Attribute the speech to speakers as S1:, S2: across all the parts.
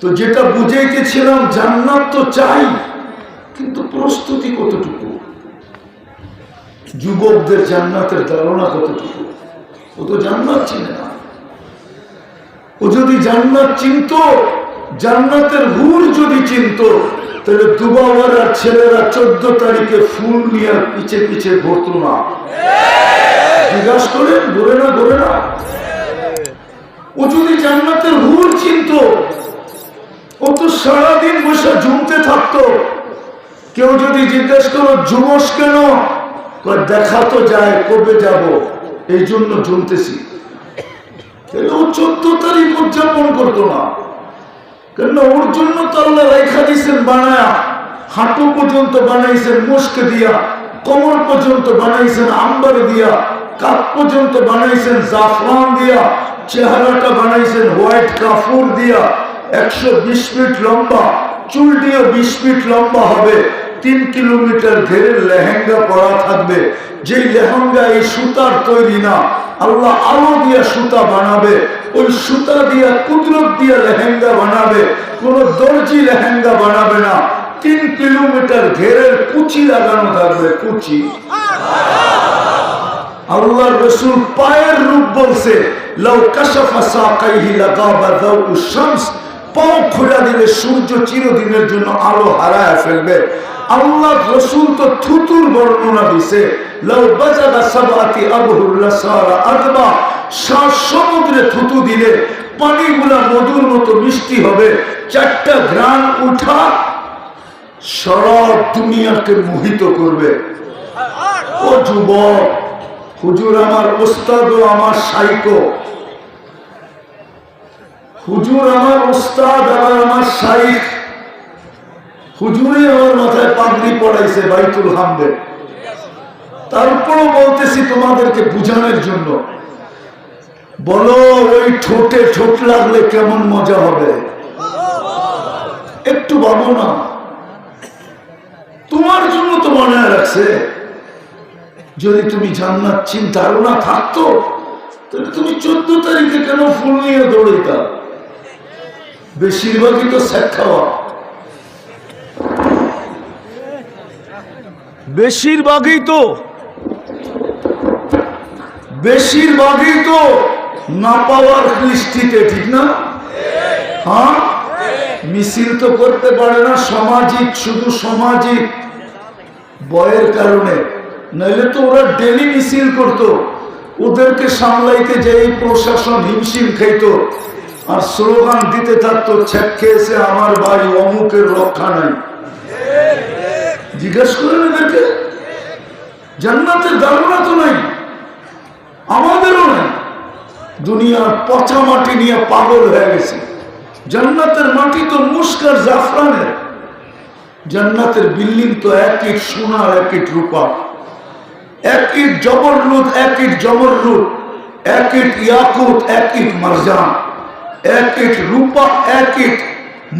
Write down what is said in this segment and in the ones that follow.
S1: তো যেটা বুঝাইতেছিলাম, জান্নাত তো চাই, কিন্তু প্রস্তুতি কতটুকু? যুবকদের জান্নাতের ধারণা কতটুকু? ও তো জান্নাত চিনে না। ও যদি জান্নাত চিনত, জান্নাতের হুর যদি চিনত, তাহলে দুবাবার আর ছেলেরা চোদ্দ তারিখে ফুল নিয়ে পিছে পিছে ঘুরত না। জিজ্ঞাসা করেন ঘুরে না ঘুরে না। ও যদি জান্নাতের হুর চিনত ও তো সারাদিন বসে জমতে থাকতো। কেউ যদি জিজ্ঞেস করো জুমস কেন? দেখা তো যায়, কবে যাব? এই জন্য ও চোদ্দ তারিখ উদযাপন করতো না? কেন ওর জন্য তো আল্লাহ রেখা দিয়েছেন বানায়া। হাঁটু পর্যন্ত বানাইছেন মুস্কে দিয়া। কোমর পর্যন্ত বানাইছেন, আম্বারে দিয়া। কাপ পর্যন্ত বানাইছেন, জাফরান দিয়া। চেহারাটা বানাইছেন, হোয়াইট কাফুর দিয়া। একশো বিশ ফিট লম্বা, চুল দিয়ে বিশ ফিট লম্বা হবে। তিন কিলোমিটার ঘেরে লেহেঙ্গা পরা থাকবে। যেই লেহেঙ্গা, এই সুতার তৈরি না। আল্লাহ আলো দিয়া সুতা বানাবে, ওই সুতা দিয়া কুদরত দিয়া লেহেঙ্গা বানাবে। কোন দর্জি লেহেঙ্গা বানাবে না। তিন কিলোমিটার ঘেরের কুচি লাগানো থাকবে, কুচি। আল্লাহ রসুল পায়ের রূপ বলছে, লাউ কাশাফা সাকাইহি লাগাবা দাউ শামস। পাও খোলা দিলে সূর্য চিরদিনের জন্য আলো হারায় ফেলবে। আল্লাহ রসুল তো থুতুর বর্ণনা দিছে সমুদ্রে থুতু দিলে পানিগুলা মধুর মতো মিষ্টি হবে। চারটা গ্রাম উঠা সারা দুনিয়াকে মোহিত করবে। ও যুবক, হুজুর আমার ওস্তাদ ও আমার সাইকো। হুজুর আমার উস্তাদ আর আমার শাইখ। হুজুরে আমার মাথায় পাগড়ি পড়াইছে, বাইতুল হামদে তারপরও বলতেছি তোমাদেরকে বুঝানোর জন্য। বলো, ওই ঠোঁটে ঠোঁট লাগলে কেমন মজা হবে? একটু ভাবো না। তোমার জন্য তো মনে রাখছে। যদি তুমি জান্নাত চিন্তা না থাকতো, তাহলে তুমি চোদ্দ তারিখে কেন ফুল নিয়ে দৌড়িতা বেশিরভাগই তো স্যাক খাওয়া। বেশিরভাগই তো। বেশিরভাগই তো না পাওয়ার দৃষ্টিতে ঠিক না? হ্যাঁ? মিছিল তো করতে পারে না সামাজিক শুধু সামাজিক বয়ের কারণে। নাহলে তো ওরা ডেলি মিছিল করত ওদেরকে সামলাইতে যে এই প্রশাসন হিমশিম খাইত। আর স্লোগান দিতে থাকতো, ছেক খেয়েছে আমার বাড়ি, অমুকের রক্ষা নাই। জিজ্ঞেস করেন এদেরকে, জান্নাতের ধারণা তো নাই, আমাদেরও নাই। দুনিয়ার পচা মাটি নিয়ে পাগল হয়ে গেছে। জান্নাতের মাটি তো মুস্কার জাফরানের। জান্নাতের বিল্ডিং তো এক ইট সোনার, এক ইট রূপা। এক ইট জবরলুদ এক ইট জবরলুদ এক ইট ইয়াকুত, এক ইট মারজান। এক ইট, রূপা এক ইট,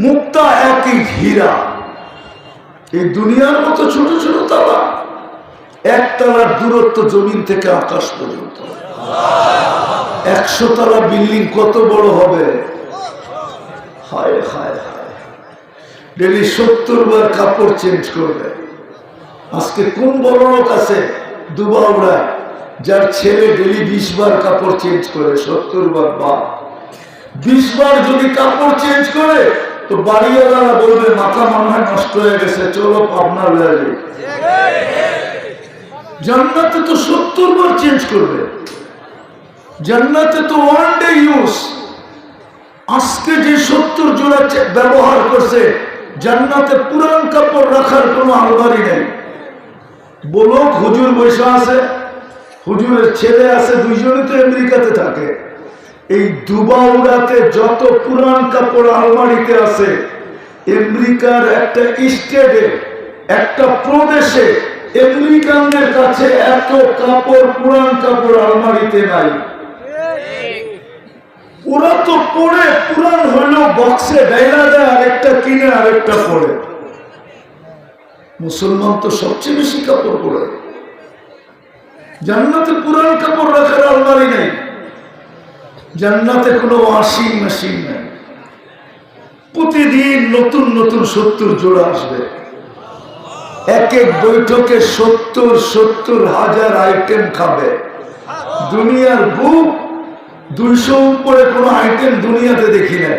S1: মুক্তা এক ইট, হীরা। এই দুনিয়ার মতো ছোট ছোট তালা এক তালার দূরত্ব জমিন থেকে আকাশ পর্যন্ত। একশো তালা বিল্ডিং কত বড় হবে? হায় হায় ডেলি সত্তর বার কাপড় চেঞ্জ করবে। আজকে কোন বড় লোক আছে যার ছেলে ডেলি বিশ বার কাপড় চেঞ্জ করে, সত্তর বার বা বিশ বার যদি কাপড় চেঞ্জ করে, তো বাড়িওয়ালারা বলবে, মাথা মনে হয় নষ্ট হয়ে গেছে, চলো পাবনা যাই জান্নাতে তো সত্তর বার চেঞ্জ করবে। জান্নাতে তো ওয়ান ডে ইউজ আজকে যে সত্তর জোড়া ব্যবহার করছে, জান্নাতে পুরান কাপড় রাখার কোনো আলমারি নেই। বলো হুজুর বৈশা আছে, হুজুরের ছেলে আছে, দুইজনই তো আমেরিকাতে থাকে। এই দুবাউড়াতে যত পুরান কাপড় আলমারিতে আছে, আমেরিকার একটা স্টেটে, একটা প্রদেশে আমেরিকানদের কাছে এত কাপড়, পুরান কাপড় আলমারিতে নাই। ওরা তো পড়ে পুরান হলেও বক্সে ডাইলা দেয় আরেকটা কিনে আরেকটা পড়ে মুসলমান তো সবচেয়ে বেশি কাপড় পরে। জান্নাতে পুরান কাপড় রাখার আলমারি নেই। জান্নাতে কোনো ওয়াশিং মেশিন নেই। প্রতিদিন নতুন নতুন সত্তর জোড়া আসবে। এক এক বৈঠকে সত্তর সত্তর হাজার আইটেম খাবে। দুনিয়ার বুক দুইশো উপরে কোনো আইটেম দুনিয়াতে দেখি নাই।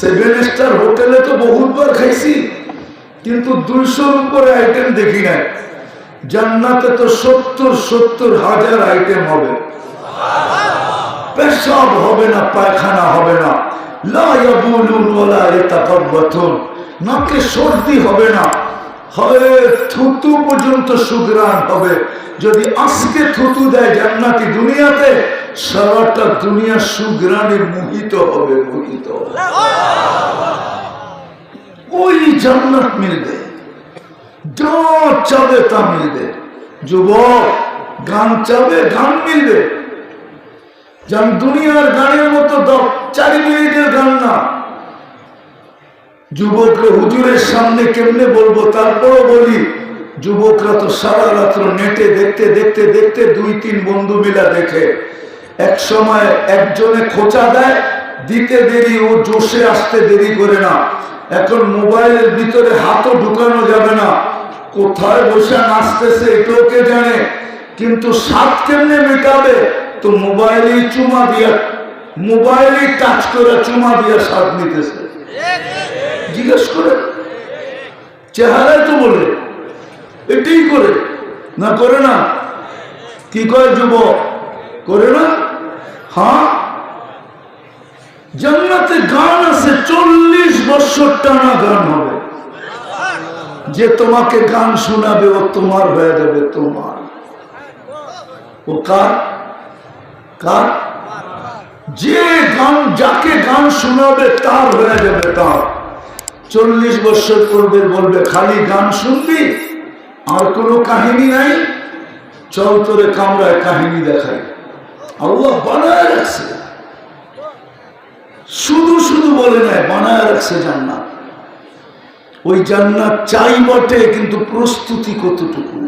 S1: সেভেন স্টার হোটেলে তো বহুতবার খাইছি, কিন্তু দুইশোর উপরে আইটেম দেখি নাই। জান্নাতে তো সত্তর সত্তর হাজার আইটেম হবে। পেশাব হবে না, পায়খানা হবে না। সর্দি হবে না। থুতু পর্যন্ত সুগ্রাণ হবে। যদি থুতু দেয় দুনিয়া সুগ্রাণে মোহিত হবে, মোহিত ওই মিলবে। তা মিলবে। যুবক, গান চাবে, গান মিলবে। যেমন দুনিয়ার গানের মতো চারি মিনিটের গান না। যুবকরা হুজুরের সামনে কেমনে বলব? তারপরও বলি, যুবকরা তো সারা রাত্র নেটে দেখতে দেখতে দেখতে দুই, তিন বন্ধু মিলা দেখে। এক সময় একজনে খোঁচা দেয়, দিতে দেরি, ও জোশে আসতে দেরি করে না। এখন মোবাইলের ভিতরে হাতও ঢুকানো যাবে না। কোথায় বসে নাচতেছে এটাও কে জানে? কিন্তু সাত কেমনে মেটাবে? তো মোবাইলে চুমা দিয়া মোবাইলে টাচ করে চুমা দিয়া স্বাদ নিতেছে। জিজ্ঞেস করে, চেহারায় তো বলে, এটাই করে, না করে না? কি করে যুবক? করে না? হ্যাঁ? জান্নাতে গান আছে, চল্লিশ বছর টানা গান হবে। যে তোমাকে গান শোনাবে, ও তোমার হয়ে যাবে তোমার। ও কার? কার? যে গান, যাকে গান শোনাবে তার হয়ে যাবে তার। চল্লিশ বছর করবে বলবে, খালি গান শুনবি? আর কোনো কাহিনী নাই? চল কামরায় কাহিনী দেখাই আল্লাহ বানায় রাখছে। শুধু শুধু বলে নাই, বানায় রাখছে জান্নাত। ওই জান্নাত চাই বটে, কিন্তু প্রস্তুতি কতটুকু?